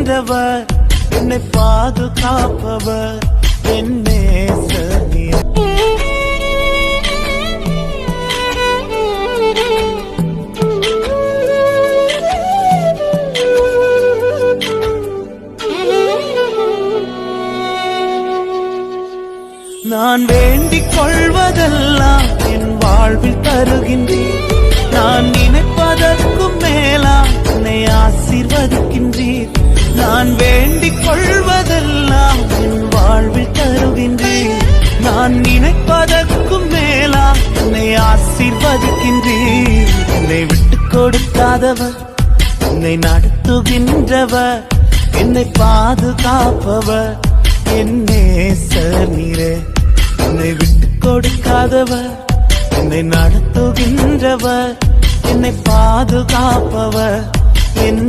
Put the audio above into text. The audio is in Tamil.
நடத்துகின்றவர் என்னை பாதுகாப்பவர். என்னே சனியர் நான் வேண்டிக் கொள்வதெல்லாம் என் வாழ்வில் தருகின்றேன். நான் நினைப்பதற்கும் மேலா என்னை ஆசீர்வதிக்கின்றீர். நான் வேண்டிக் கொள்வதெல்லாம் என் வாழ்வில் தருகின்றேன். நான் நினைப்பதற்கும் மேலா உன்னை ஆசீர்வதிக்கின்றீர் உன்னை விட்டு கொடுக்காதவர் உன்னை நடத்துகின்றவர் என்னை பாதுகாப்பவர். என் நேசர் நீரே என்னை விட்டு கொடுக்காதவர் என்னை நடத்துகின்றவர் என்னை பாதுகாப்பவர். என்